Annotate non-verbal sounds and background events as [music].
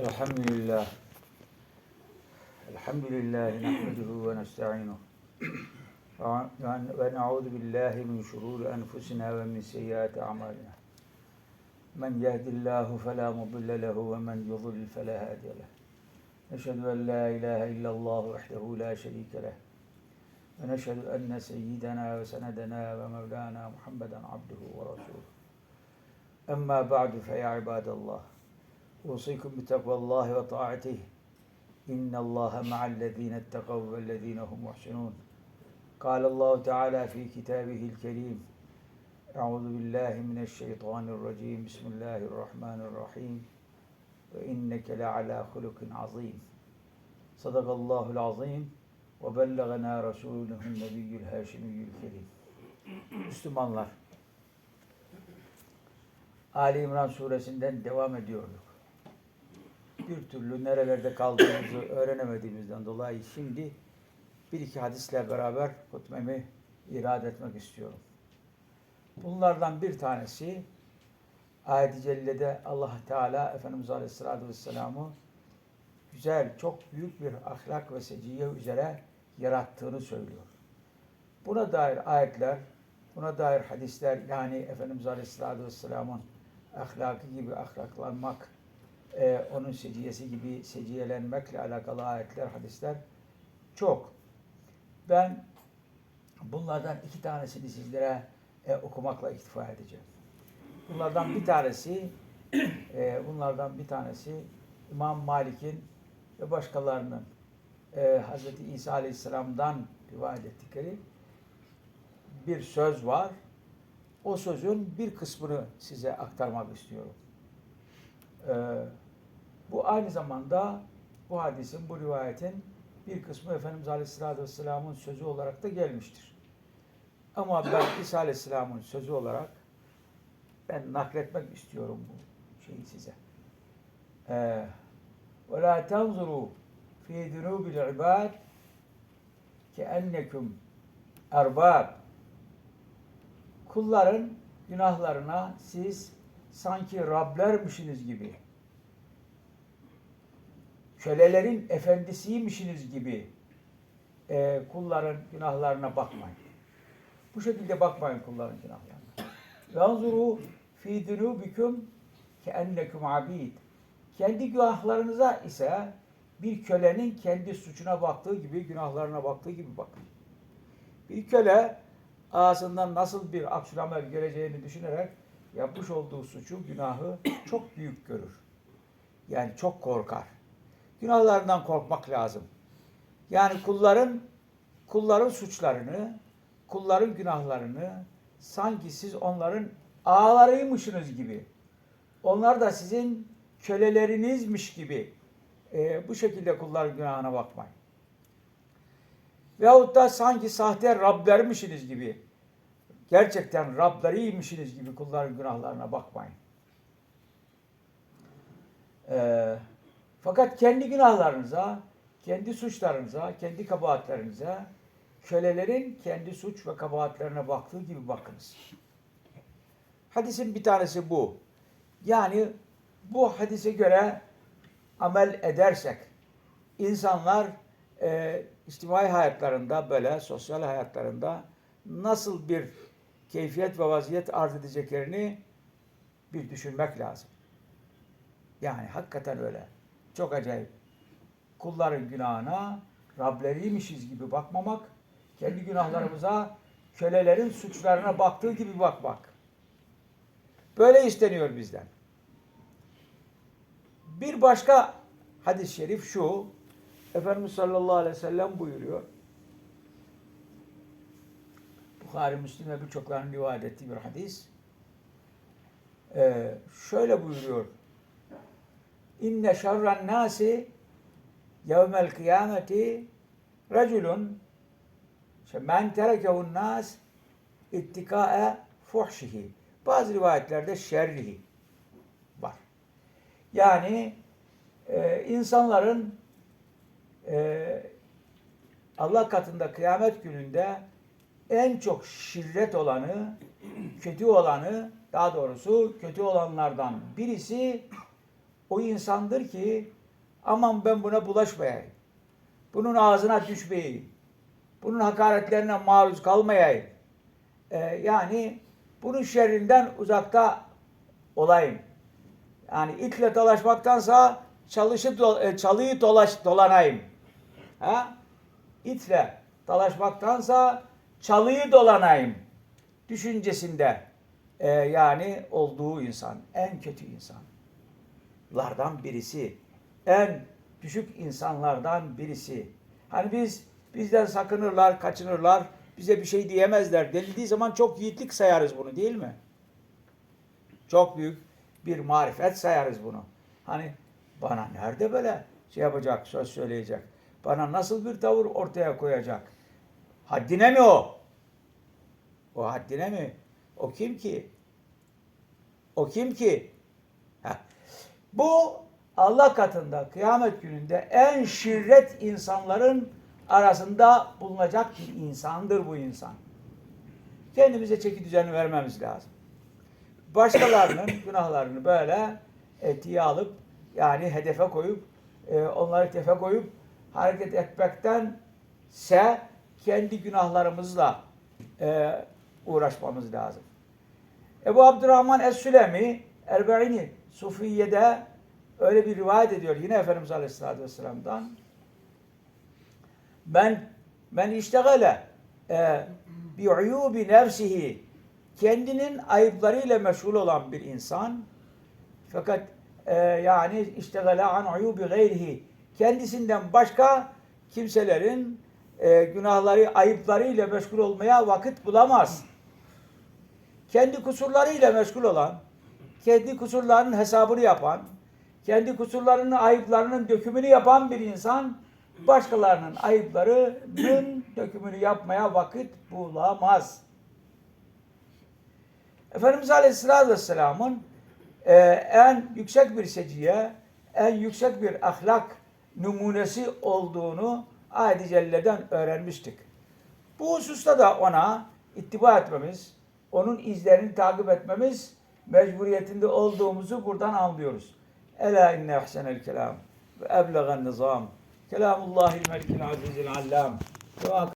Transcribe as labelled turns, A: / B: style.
A: الحمد لله الحمد لله نحمده ونستعينه. ونعوذ بالله من شرور أنفسنا ومن سيئات أعمالنا. من يهد الله فلا مضل له ومن يضلل فلا هادي له. نشهد أن لا إله إلا الله وحده لا شريك له. ونشهد أن سيدنا وسندنا ومولانا محمدا عبده ورسوله. أما بعد فيا عباد الله أوصيكم بتقوى الله وطاعته إن الله مع الذين اتقوا والذين هم محسنون قال الله تعالى في كتابه الكريم أعوذ بالله من الشيطان الرجيم بسم الله الرحمن الرحيم وإنك لعلى خلق عظيم صدق الله العظيم وبلغنا رسوله النبي الهاشمي الكريم Müslümanlar Ali İmran suresinden devam ediyorduk. Bir türlü nerelerde kaldığımızı [coughs] öğrenemediğimizden dolayı şimdi bir iki hadisle beraber hutbemi irade etmek istiyorum. Bunlardan bir tanesi ayet-i cellede Allah Teala Efendimiz Aleyhisselatü Vesselam'ı güzel, çok büyük bir ahlak ve seciye üzere yarattığını söylüyor. Buna dair ayetler, buna dair hadisler yani Efendimiz Aleyhisselatü Vesselam'ın ahlakı gibi ahlaklanmak, e, onun seciyesi gibi seciyelenmekle alakalı ayetler, hadisler çok. Ben bunlardan iki tanesini sizlere e, okumakla iktifa edeceğim. Bunlardan bir tanesi, e, bunlardan bir tanesi İmam Malik'in ve başkalarının e, Hz. İsa Aleyhisselam'dan rivayet ettikleri bir söz var. O sözün bir kısmını size aktarmak istiyorum. Ee, bu aynı zamanda bu hadisin, bu rivayetin bir kısmı Efendimiz Aleyhisselatü Vesselam'ın sözü olarak da gelmiştir. Ama ben İsa Aleyhisselam'ın sözü olarak ben nakletmek istiyorum bu şeyi size. Ee, وَلَا تَنْظُرُوا فِي ذُنُوبِ الْعِبَادِ كَأَنَّكُمْ اَرْبَابِ kulların günahlarına siz sanki Rablermişsiniz gibi, kölelerin efendisiymişsiniz gibi e, kulların günahlarına bakmayın. Bu şekilde bakmayın kulların günahlarına. Yanzuru fi dunubikum ke ennekum abid. Kendi günahlarınıza ise bir kölenin kendi suçuna baktığı gibi, günahlarına baktığı gibi bakın. Bir köle ağzından nasıl bir akşamel geleceğini düşünerek yapmış olduğu suçu, günahı çok büyük görür. Yani çok korkar. Günahlarından korkmak lazım. Yani kulların kulların suçlarını, kulların günahlarını sanki siz onların ağalarıymışsınız gibi, onlar da sizin kölelerinizmiş gibi e, bu şekilde kulların günahına bakmayın. Veyahut da sanki sahte Rablermişsiniz gibi, gerçekten Rableriymişsiniz gibi kulların günahlarına bakmayın. Ee, fakat kendi günahlarınıza, kendi suçlarınıza, kendi kabahatlerinize, kölelerin kendi suç ve kabahatlerine baktığı gibi bakınız. Hadisin bir tanesi bu. Yani bu hadise göre amel edersek, insanlar e, içtimai hayatlarında böyle sosyal hayatlarında nasıl bir keyfiyet ve vaziyet arz edeceklerini bir düşünmek lazım. Yani hakikaten öyle. Çok acayip. Kulların günahına Rableriymişiz gibi bakmamak, kendi günahlarımıza kölelerin suçlarına baktığı gibi bakmak. Böyle isteniyor bizden. Bir başka hadis-i şerif şu, Efendimiz sallallahu aleyhi ve sellem buyuruyor. Bukhari, Müslim ve birçoklarının rivayet ettiği bir hadis. Ee, şöyle buyuruyor. İnne şerren nasi yevmel kıyameti reculun men terekehun nas ittikâe fuhşihi. Bazı rivayetlerde şerrihi var. Yani e, insanların e, Allah katında kıyamet gününde en çok şirret olanı, kötü olanı, daha doğrusu kötü olanlardan birisi o insandır ki aman ben buna bulaşmayayım. Bunun ağzına düşmeyeyim. Bunun hakaretlerine maruz kalmayayım. Ee, yani bunun şerrinden uzakta olayım. Yani itle dolaşmaktansa çalışı do- e, çalıyı dolaş dolanayım. Ha? İtle dolaşmaktansa çalıyı dolanayım düşüncesinde e, yani olduğu insan en kötü insanlardan birisi en düşük insanlardan birisi hani biz bizden sakınırlar kaçınırlar bize bir şey diyemezler denildiği zaman çok yiğitlik sayarız bunu değil mi? Çok büyük bir marifet sayarız bunu. Hani bana nerede böyle şey yapacak, söz söyleyecek? Bana nasıl bir tavır ortaya koyacak? Haddine mi o? O haddine mi? O kim ki? O kim ki? Heh. Bu Allah katında kıyamet gününde en şirret insanların arasında bulunacak bir insandır bu insan. Kendimize çeki düzeni vermemiz lazım. Başkalarının [coughs] günahlarını böyle etiye alıp yani hedefe koyup e, onları tefe koyup hareket etmektense kendi günahlarımızla e, uğraşmamız lazım. Ebu Abdurrahman Es-Sülemi Erbe'ini Sufiye'de öyle bir rivayet ediyor yine Efendimiz Aleyhisselatü Vesselam'dan. Ben ben iştegale e, bi uyubi nefsihi kendinin ayıplarıyla meşgul olan bir insan fakat e, yani iştegale an uyubi gayrihi kendisinden başka kimselerin e, günahları, ayıplarıyla meşgul olmaya vakit bulamaz. Kendi kusurlarıyla meşgul olan, kendi kusurlarının hesabını yapan, kendi kusurlarının, ayıplarının dökümünü yapan bir insan, başkalarının ayıplarının dökümünü yapmaya vakit bulamaz. Efendimiz Aleyhisselatü Vesselam'ın e, en yüksek bir seciye, en yüksek bir ahlak numunesi olduğunu ayet-i celleden öğrenmiştik. Bu hususta da ona ittiba etmemiz, onun izlerini takip etmemiz mecburiyetinde olduğumuzu buradan anlıyoruz. Ela inne ahsenel kelam ve eblegan nizam. Kelamullahil melikil azizil allam.